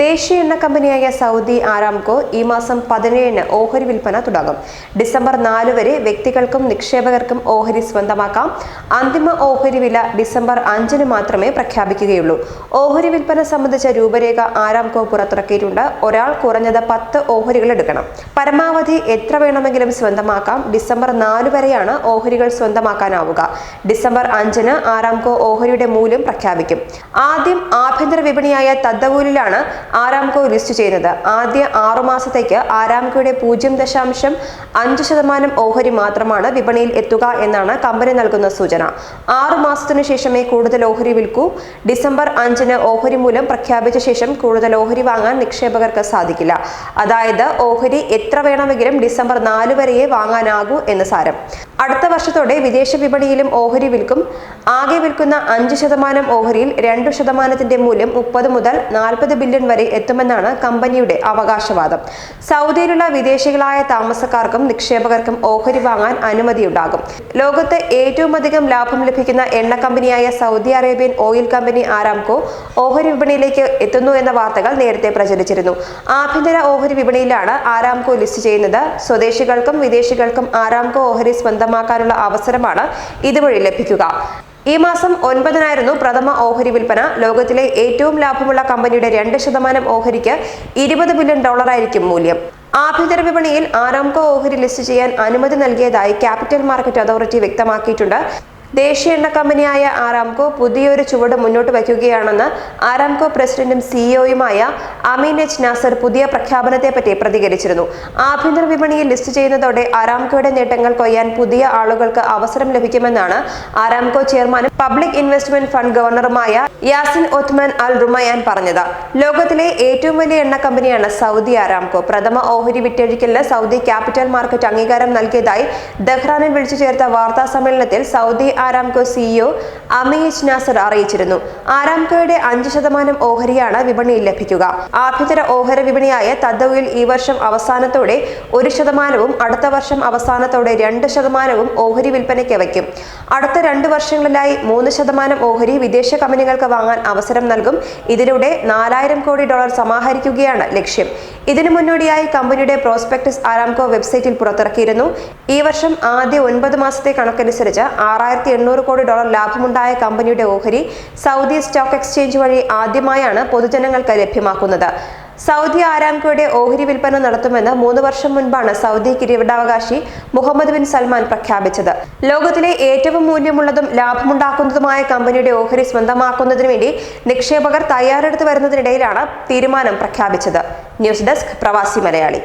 ദേശീയ എണ്ണ കമ്പനിയായ സൗദി ആരാംകോ ഈ മാസം പതിനേഴിന് ഓഹരി വിൽപ്പന തുടങ്ങും. ഡിസംബർ നാല് വരെ വ്യക്തികൾക്കും നിക്ഷേപകർക്കും ഓഹരി സ്വന്തമാക്കാം. അന്തിമ ഓഹരി വില ഡിസംബർ അഞ്ചിന് മാത്രമേ പ്രഖ്യാപിക്കുകയുള്ളൂ. ഓഹരി വിൽപ്പന സംബന്ധിച്ച രൂപരേഖ ആരാംകോ പുറത്തിറക്കിയിട്ടുണ്ട്. ഒരാൾ കുറഞ്ഞത് പത്ത് ഓഹരികൾ എടുക്കണം. പരമാവധി എത്ര വേണമെങ്കിലും സ്വന്തമാക്കാം. ഡിസംബർ നാല് വരെയാണ് ഓഹരികൾ സ്വന്തമാക്കാനാവുക. ഡിസംബർ അഞ്ചിന് ആരാംകോ ഓഹരിയുടെ മൂല്യം പ്രഖ്യാപിക്കും. ആദ്യം ആഭ്യന്തര വിപണിയായ തദ്ദവൂലിലാണ് ആരാംകോ ലിസ്റ്റ് ചെയ്യുന്നത്. ആദ്യ ആറു മാസത്തേക്ക് ആരാംകോയുടെ പൂജ്യം ദശാംശം അഞ്ച് ശതമാനം ഓഹരി മാത്രമാണ് വിപണിയിൽ എത്തുക എന്നാണ് കമ്പനി നൽകുന്ന സൂചന. ആറു മാസത്തിനു ശേഷമേ കൂടുതൽ ഓഹരി വിൽക്കൂ. ഡിസംബർ അഞ്ചിന് ഓഹരി മൂല്യം പ്രഖ്യാപിച്ച ശേഷം കൂടുതൽ ഓഹരി വാങ്ങാൻ നിക്ഷേപകർക്ക് സാധിക്കില്ല. അതായത് ഓഹരി എത്ര വേണമെങ്കിലും ഡിസംബർ നാല് വരെയേ വാങ്ങാനാകൂ എന്ന് സാരം. അടുത്ത വർഷത്തോടെ വിദേശ വിപണിയിലും ഓഹരി വിൽക്കും. ആകെ വിൽക്കുന്ന അഞ്ച് ശതമാനം ഓഹരിയിൽ രണ്ടു ശതമാനത്തിന്റെ മൂല്യം മുപ്പത് മുതൽ നാൽപ്പത് ബില്യൺ വരെ എത്തുമെന്നാണ് കമ്പനിയുടെ അവകാശവാദം. സൗദിയിലുള്ള വിദേശികളായ താമസക്കാർക്കും നിക്ഷേപകർക്കും ഓഹരി വാങ്ങാൻ അനുമതിയുണ്ടാകും. ലോകത്ത് ഏറ്റവും അധികം ലാഭം ലഭിക്കുന്ന എണ്ണ കമ്പനിയായ Saudi Arabian oil company Aramco ഓഹരി വിപണിയിലേക്ക് എത്തുന്നു എന്ന വാർത്തകൾ നേരത്തെ പ്രചരിച്ചിരുന്നു. ആഭ്യന്തര ഓഹരി വിപണിയിലാണ് ആരാംകോ ലിസ്റ്റ് ചെയ്യുന്നത്. സ്വദേശികൾക്കും വിദേശികൾക്കും ആരാംകോ ഓഹരി സ്വന്തമാക്കാനുള്ള അവസരമാണ് ഇതുവഴി ലഭിക്കുക. ഈ മാസം ഒൻപതിനായിരുന്നു പ്രഥമ ഓഹരി വിൽപ്പന. ലോകത്തിലെ ഏറ്റവും ലാഭമുള്ള കമ്പനിയുടെ രണ്ട് ശതമാനം ഓഹരിക്ക് ഇരുപത് ബില്യൺ ഡോളറായിരിക്കും മൂല്യം. ആഭ്യന്തര വിപണിയിൽ ആരാംകോ ഓഹരി ലിസ്റ്റ് ചെയ്യാൻ അനുമതി നൽകിയതായി ക്യാപിറ്റൽ മാർക്കറ്റ് അതോറിറ്റി വ്യക്തമാക്കിയിട്ടുണ്ട്. ദേശീയ എണ്ണ കമ്പനിയായ ആരാംകോ പുതിയൊരു ചുവട് മുന്നോട്ട് വയ്ക്കുകയാണെന്ന് ആരാംകോ പ്രസിഡന്റും സിഇഒയുമായ അമീൻ എച്ച് നാസർ പുതിയ പ്രഖ്യാപനത്തെപ്പറ്റി പ്രതികരിച്ചിരുന്നു. ആഭ്യന്തര വിപണിയിൽ ലിസ്റ്റ് ചെയ്യുന്നതോടെ ആരാംകോയുടെ നേട്ടങ്ങൾ കൊയ്യാൻ പുതിയ ആളുകൾക്ക് അവസരം ലഭിക്കുമെന്നാണ് ആരാംകോ ചെയർമാനും പബ്ലിക് ഇൻവെസ്റ്റ്മെന്റ് ഫണ്ട് ഗവർണറുമായ യാസിൻ ഒത്മാൻ അൽ റുമയാൻ പറഞ്ഞത്. ലോകത്തിലെ ഏറ്റവും വലിയ എണ്ണ കമ്പനിയാണ് സൗദി ആരാംകോ പ്രഥമ ഓഹരി വിറ്റഴിക്കലിന് സൗദി ക്യാപിറ്റൽ മാർക്കറ്റ് അംഗീകാരം നൽകിയതായി ദഹ്റാനിൽ വിളിച്ചു ചേർത്ത വാർത്താ സമ്മേളനത്തിൽ Saudi Aramco CEO Amin Nasser അറിയിച്ചിരുന്നു. ആരാംകോയുടെ അഞ്ച് ശതമാനം ഓഹരിയാണ് വിപണിയിൽ ലഭിക്കുക. ആഭ്യന്തര ഓഹരി വിപണിയായ തദ്വയിൽ ഈ വർഷം അവസാനത്തോടെ ഒരു ശതമാനവും അടുത്ത വർഷം അവസാനത്തോടെ രണ്ട് ശതമാനവും ഓഹരി വിൽപ്പനയ്ക്ക് വയ്ക്കും. അടുത്ത രണ്ട് വർഷങ്ങളിലായി മൂന്ന് ശതമാനം ഓഹരി വിദേശ കമ്പനികൾക്ക് വാങ്ങാൻ അവസരം നൽകും. ഇതിലൂടെ നാലായിരം കോടി ഡോളർ സമാഹരിക്കുകയാണ് ലക്ഷ്യം. ഇതിനു മുന്നോടിയായി കമ്പനിയുടെ പ്രോസ്പെക്ടസ് ആരാംകോ വെബ്സൈറ്റിൽ പുറത്തിറക്കിയിരുന്നു. ഈ വർഷം ആദ്യ ഒൻപത് മാസത്തെ കണക്കനുസരിച്ച് ആറായിരത്തി എണ്ണൂറ് കോടി ഡോളർ ലാഭമുണ്ടായ കമ്പനിയുടെ ഓഹരി സൗദി സ്റ്റോക്ക് എക്സ്ചേഞ്ച് വഴി ആദ്യമായാണ് പൊതുജനങ്ങൾക്ക് ലഭ്യമാക്കുന്നത്. സൗദി ആരാംകോയുടെ ഓഹരി വിൽപ്പന നടത്തുമെന്ന് മൂന്ന് വർഷം മുൻപാണ് സൗദി കിരീടാവകാശി മുഹമ്മദ് ബിൻ സൽമാൻ പ്രഖ്യാപിച്ചത്. ലോകത്തിലെ ഏറ്റവും മൂല്യമുള്ളതും ലാഭമുണ്ടാക്കുന്നതുമായ കമ്പനിയുടെ ഓഹരി സ്വന്തമാക്കുന്നതിനു വേണ്ടി നിക്ഷേപകർ തയ്യാറെടുത്ത് വരുന്നതിനിടയിലാണ് തീരുമാനം പ്രഖ്യാപിച്ചത്. ന്യൂസ് ഡെസ്ക് പ്രവാസി മലയാളി.